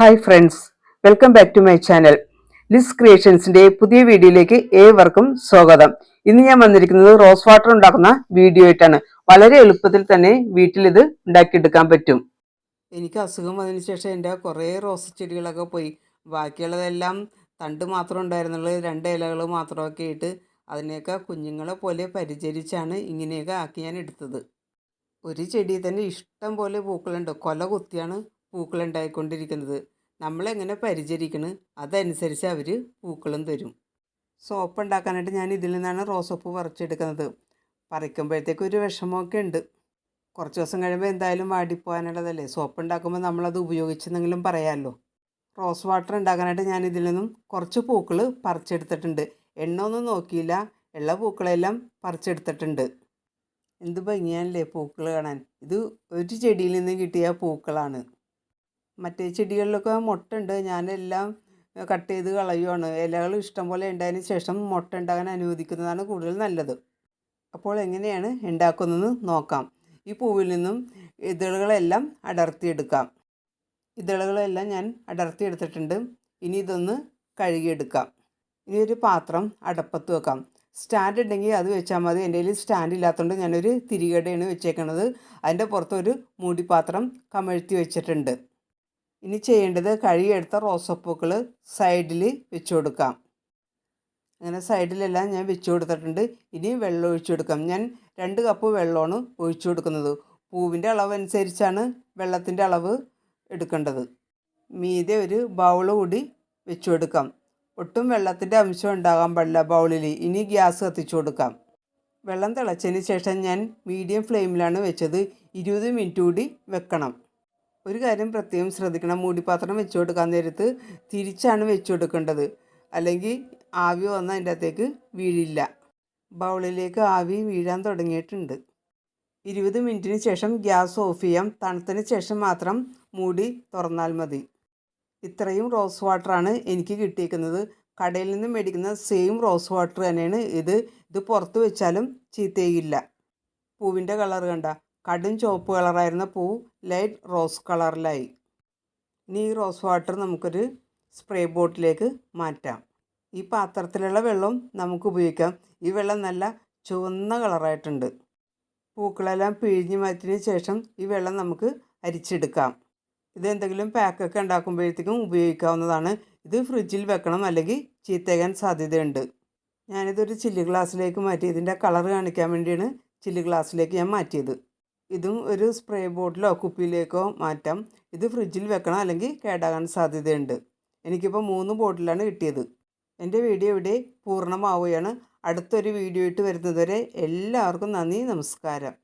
Hi friends welcome back to my channel Liz ക്രിയേഷൻസിന്റെ പുതിയ വീഡിയോയിലേക്ക് ഏവർക്കും സ്വാഗതം. ഇന്ന് ഞാൻ വന്നിരിക്കുന്നത് റോസ് വാട്ടർ ഉണ്ടാക്കുന്ന വീഡിയോ ആയിട്ടാണ്. വളരെ എളുപ്പത്തിൽ തന്നെ വീട്ടിൽ ഇത് ഉണ്ടാക്കിയെടുക്കാൻ പറ്റും. എനിക്ക് അസുഖം വന്നതിന് ശേഷം എന്റെ കുറേ റോസ് ചെടികളൊക്കെ പോയി. ബാക്കിയുള്ളതെല്ലാം തണ്ട് മാത്രം ഉണ്ടായിരുന്നുള്ളൂ. രണ്ട് ഇലകൾ മാത്രമൊക്കെ ഇട്ട് അതിനെയൊക്കെ കുഞ്ഞുങ്ങളെ പോലെ പരിചരിച്ചാണ് ഇങ്ങനെയൊക്കെ ആക്കി ഞാൻ എടുത്തത്. ഒരു ചെടി തന്നെ ഇഷ്ടം പോലെ പൂക്കളുണ്ട്. കൊല കുത്തിയാണ് പൂക്കൾ ഉണ്ടായിക്കൊണ്ടിരിക്കുന്നത് നമ്മളെങ്ങനെ പരിചരിക്കണ്? അതനുസരിച്ച് അവർ പൂക്കളും തരും. സോപ്പ് ഉണ്ടാക്കാനായിട്ട് ഞാൻ ഇതിൽ നിന്നാണ് റോസോപ്പ് പറിച്ചെടുക്കുന്നത്. പറിക്കുമ്പോഴത്തേക്ക് ഒരു വിഷമമൊക്കെ ഉണ്ട്. കുറച്ച് ദിവസം കഴിയുമ്പോൾ എന്തായാലും വാടിപ്പോകാനുള്ളതല്ലേ സോപ്പ് ഉണ്ടാക്കുമ്പോൾ നമ്മളത് ഉപയോഗിച്ചെന്നെങ്കിലും പറയാമല്ലോ റോസ് വാട്ടർ ഉണ്ടാക്കാനായിട്ട് ഞാൻ ഇതിൽ നിന്നും കുറച്ച് പൂക്കൾ പറിച്ചെടുത്തിട്ടുണ്ട്. എണ്ണ ഒന്നും നോക്കിയില്ല. ഉള്ള പൂക്കളെല്ലാം പറിച്ചെടുത്തിട്ടുണ്ട്. എന്ത് ഭംഗിയാണല്ലേ പൂക്കൾ കാണാൻ? ഇത് ഒരു ചെടിയിൽ നിന്ന് കിട്ടിയ പൂക്കളാണ്. മറ്റേ ചെടികളിലൊക്കെ മുട്ടുണ്ട്. ഞാനെല്ലാം കട്ട് ചെയ്ത് കളയുവാണ്. ഇലകൾ ഇഷ്ടംപോലെ ഉണ്ടായതിന് ശേഷം മുട്ട ഉണ്ടാകാൻ അനുവദിക്കുന്നതാണ് കൂടുതൽ നല്ലത്. അപ്പോൾ എങ്ങനെയാണ് ഉണ്ടാക്കുന്നതെന്ന് നോക്കാം. ഈ പൂവിൽ നിന്നും ഇതളുകളെല്ലാം അടർത്തിയെടുക്കാം. ഇതളുകളെല്ലാം ഞാൻ അടർത്തിയെടുത്തിട്ടുണ്ട്. ഇനി ഇതൊന്ന് കഴുകിയെടുക്കാം. ഇനി ഒരു പാത്രം അടപ്പത്ത് വെക്കാം. സ്റ്റാൻഡ് ഉണ്ടെങ്കിൽ അത് വെച്ചാൽ മതി. എന്റെ കയ്യിൽ സ്റ്റാൻഡ് ഇല്ലാത്തതുകൊണ്ട് ഞാനൊരു തിരികടയാണ് വെച്ചേക്കണത്. അതിന്റെ പുറത്തൊരു മൂടിപ്പാത്രം കമഴ്ത്തി വെച്ചിട്ടുണ്ട്. ഇനി ചെയ്യേണ്ടത് കഴുകിയെടുത്ത റോസപ്പൂക്കൾ സൈഡിൽ വെച്ച് കൊടുക്കാം അങ്ങനെ സൈഡിലെല്ലാം ഞാൻ വെച്ച് കൊടുത്തിട്ടുണ്ട് ഇനി വെള്ളം ഒഴിച്ചു കൊടുക്കാം ഞാൻ രണ്ട് കപ്പ് വെള്ളമാണ് ഒഴിച്ചു കൊടുക്കുന്നത് പൂവിന്റെ അളവ് അനുസരിച്ചാണ് വെള്ളത്തിന്റെ അളവ് എടുക്കേണ്ടത്. മീതെ ഒരു ബൗൾ കൂടി വെച്ചു കൊടുക്കാം ഒട്ടും വെള്ളത്തിന്റെ അംശം ഉണ്ടാകാൻ പാടില്ല ബൗളിൽ ഇനി ഗ്യാസ് കത്തിച്ചു കൊടുക്കാം വെള്ളം തിളച്ചതിന് ശേഷം ഞാൻ മീഡിയം ഫ്ലെയിമിലാണ് വെച്ചത്. ഇരുപത് മിനിറ്റ് കൂടി വെക്കണം. ഒരു കാര്യം പ്രത്യേകം ശ്രദ്ധിക്കണം. മൂടിപ്പാത്രം വെച്ചു കൊടുക്കാൻ നേരത്ത് തിരിച്ചാണ് വെച്ചു കൊടുക്കേണ്ടത്. അല്ലെങ്കിൽ ആവി വന്ന് അതിന്റെ അകത്തേക്ക് വീഴില്ല. ബൗളിലേക്ക് ആവി വീഴാൻ തുടങ്ങിയിട്ടുണ്ട്. ഇരുപത് മിനിറ്റിന് ശേഷം ഗ്യാസ് ഓഫ് ചെയ്യാം. തണുത്തതിന് ശേഷം മാത്രം മൂടി തുറന്നാൽ മതി. ഇത്രയും റോസ് വാട്ടറാണ് എനിക്ക് കിട്ടിയിരിക്കുന്നത് കടയിൽ നിന്ന് മേടിക്കുന്ന സെയിം റോസ് വാട്ടർ തന്നെയാണ് ഇത്. ഇത് പുറത്ത് വെച്ചാലും ചീത്തയില്ല പൂവിന്റെ കളർ കണ്ട. കടും ചുവപ്പ് കളറായിരുന്ന പൂ ലൈറ്റ് റോസ് കളറിലായി. ഇനി ഈ റോസ് വാട്ടർ നമുക്കൊരു സ്പ്രേ ബോട്ടിലേക്ക് മാറ്റാം. ഈ പാത്രത്തിലുള്ള വെള്ളം നമുക്ക് ഉപയോഗിക്കാം. ഈ വെള്ളം നല്ല ചുവന്ന കളറായിട്ടുണ്ട്. പൂക്കളെല്ലാം പിഴിഞ്ഞ് മാറ്റിയതിന് ശേഷം ഈ വെള്ളം നമുക്ക് അരിച്ചെടുക്കാം. ഇതെന്തെങ്കിലും പാക്കൊക്കെ ഉണ്ടാക്കുമ്പോഴത്തേക്കും ഉപയോഗിക്കാവുന്നതാണ്. ഇത് ഫ്രിഡ്ജിൽ വെക്കണം അല്ലെങ്കിൽ ചീത്തയാകാൻ സാധ്യതയുണ്ട്. ഞാനിതൊരു ചില്ലി ഗ്ലാസ്സിലേക്ക് മാറ്റി. ഇതിന്റെ കളർ കാണിക്കാൻ വേണ്ടിയാണ് ചില്ലി ഗ്ലാസ്സിലേക്ക് ഞാൻ മാറ്റിയത്. ഇതും ഒരു സ്പ്രേ ബോട്ടിലോ കുപ്പിയിലേക്കോ മാറ്റാം. ഇത് ഫ്രിഡ്ജിൽ വെക്കണം അല്ലെങ്കിൽ കേടാകാൻ സാധ്യതയുണ്ട്. എനിക്കിപ്പോൾ മൂന്ന് ബോട്ടിലാണ് കിട്ടിയത്. എന്റെ വീഡിയോ ഇവിടെ പൂർണമാവുകയാണ്. അടുത്തൊരു വീഡിയോ ഇട്ട് വരുന്നതുവരെ എല്ലാവർക്കും നന്ദി നമസ്കാരം.